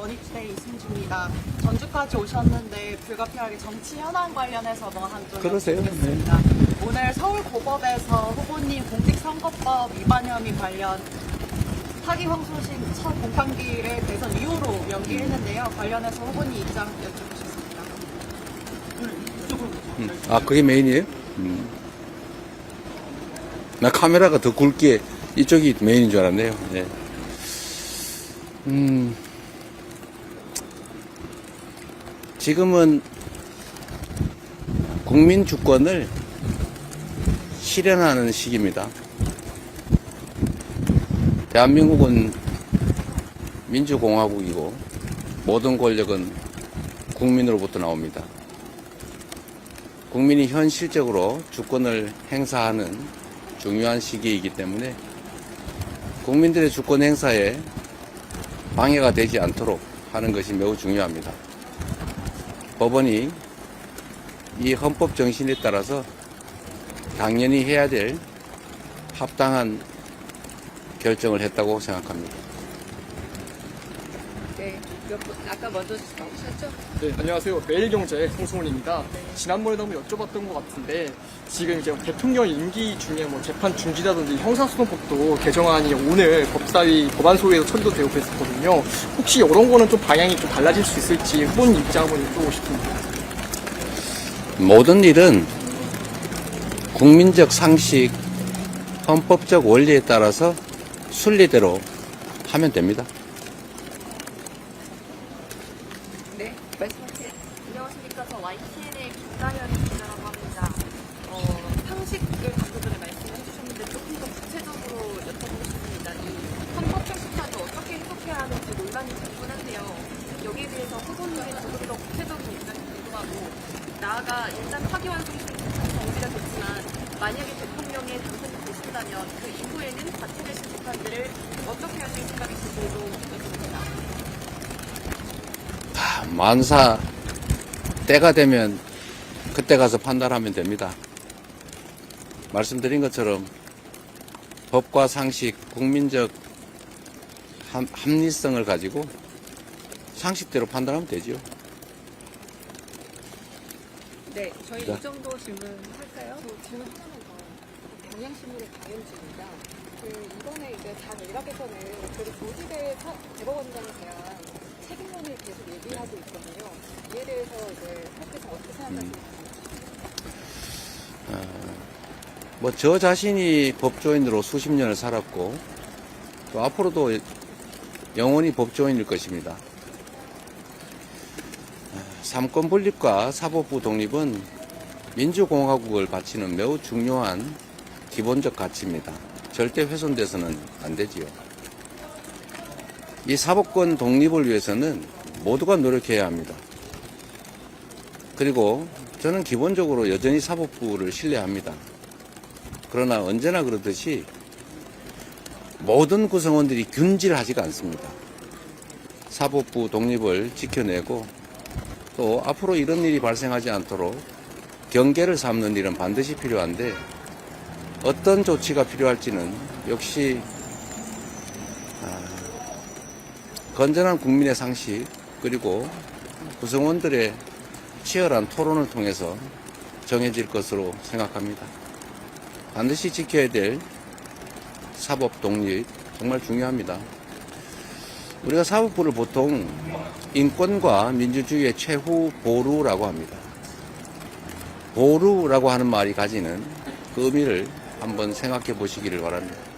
머니투데이 이승주입니다. 전주까지 오셨는데 불가피하게 정치 현안 관련해서 뭐 한좀 그러세요? 네. 여쭙겠습니다. 오늘 서울고법에서 후보님 공직선거법 위반 혐의 관련 사기 황소신 첫 공판기일에 대선 이후로 연기했는데요. 관련해서 후보님 입장 여쭤보셨습니다. 음. 아, 그게 메인이에요? 음. 나 카메라가 더 굵게 이쪽이 메인인 줄 알았네요. 예. 음. 지금은 국민 주권을 실현하는 시기입니다. 대한민국은 민주공화국이고 모든 권력은 국민으로부터 나옵니다. 국민이 현실적으로 주권을 행사하는 중요한 시기이기 때문에 국민들의 주권 행사에 방해가 되지 않도록 하는 것이 매우 중요합니다. 법원이 이 헌법 정신에 따라서 당연히 해야 될 합당한 결정을 했다고 생각합니다. 네, 분, 아까 먼저 나오셨죠? 네, 안녕하세요. 매일경제 홍승훈입니다. 지난번에도 한번 여쭤봤던 것 같은데 지금 이제 대통령 임기 중에 뭐 재판 중지라든지 형사소송법도 개정안이 오늘 법사위 법안소위에서 처리도 되고 그랬었거든요. 혹시 이런 거는 좀 방향이 좀 달라질 수 있을지 후보님 입장 한번 여쭤보고 싶습니다. 모든 일은 국민적 상식, 헌법적 원리에 따라서 순리대로 하면 됩니다. 네, 말씀하세요. 안녕하십니까. 저 YTN의 김다현 기자라고 합니다. 어, 상식을 방금 전에 말씀해 주셨는데 조금 더 구체적으로 여쭤보고 싶습니다. 이 헌법적 심사를 어떻게 해석해야 하는지 논란이 충분한데요. 여기에 대해서 후보님의 조금 더 구체적인 입장이 궁금하고 나아가 일단 파기환송 심판 정지가 됐지만 만약에 대통령에 당선이 되신다면 그 이후에는 과태되신 재판들을 어떻게 하실 생각이신지도 여쭤봅니다. 아, 만사 때가 되면 그때 가서 판단하면 됩니다. 말씀드린 것처럼 법과 상식, 국민적 합- 합리성을 가지고 상식대로 판단하면 되죠. 네, 저희 네. 이 정도 질문 할까요? 저 질문 하나만 더. 경향신문의 강현주입니다. 그 이번에 이제 당 일각에서는 그래도 조직의 사- 대법원장에 대한 책임론을 계속 얘기하고 있거든요. 이에 대해서 이제 혹시 어떻게 생각하시는지. 뭐 저 자신이 법조인으로 수십 년을 살았고 또 앞으로도 영원히 법조인일 것입니다. 삼권 분립과 사법부 독립은 민주공화국을 바치는 매우 중요한 기본적 가치입니다. 절대 훼손돼서는 안 되지요. 이 사법권 독립을 위해서는 모두가 노력해야 합니다. 그리고 저는 기본적으로 여전히 사법부를 신뢰합니다. 그러나 언제나 그렇듯이 모든 구성원들이 균질하지가 않습니다. 사법부 독립을 지켜내고 또 앞으로 이런 일이 발생하지 않도록 경계를 삼는 일은 반드시 필요한데 어떤 조치가 필요할지는 역시 아, 건전한 국민의 상식 그리고 구성원들의 치열한 토론을 통해서 정해질 것으로 생각합니다. 반드시 지켜야 될 사법 독립 정말 중요합니다. 우리가 사법부를 보통 인권과 민주주의의 최후 보루라고 합니다. 보루라고 하는 말이 가지는 그 의미를 한번 생각해 보시기를 바랍니다.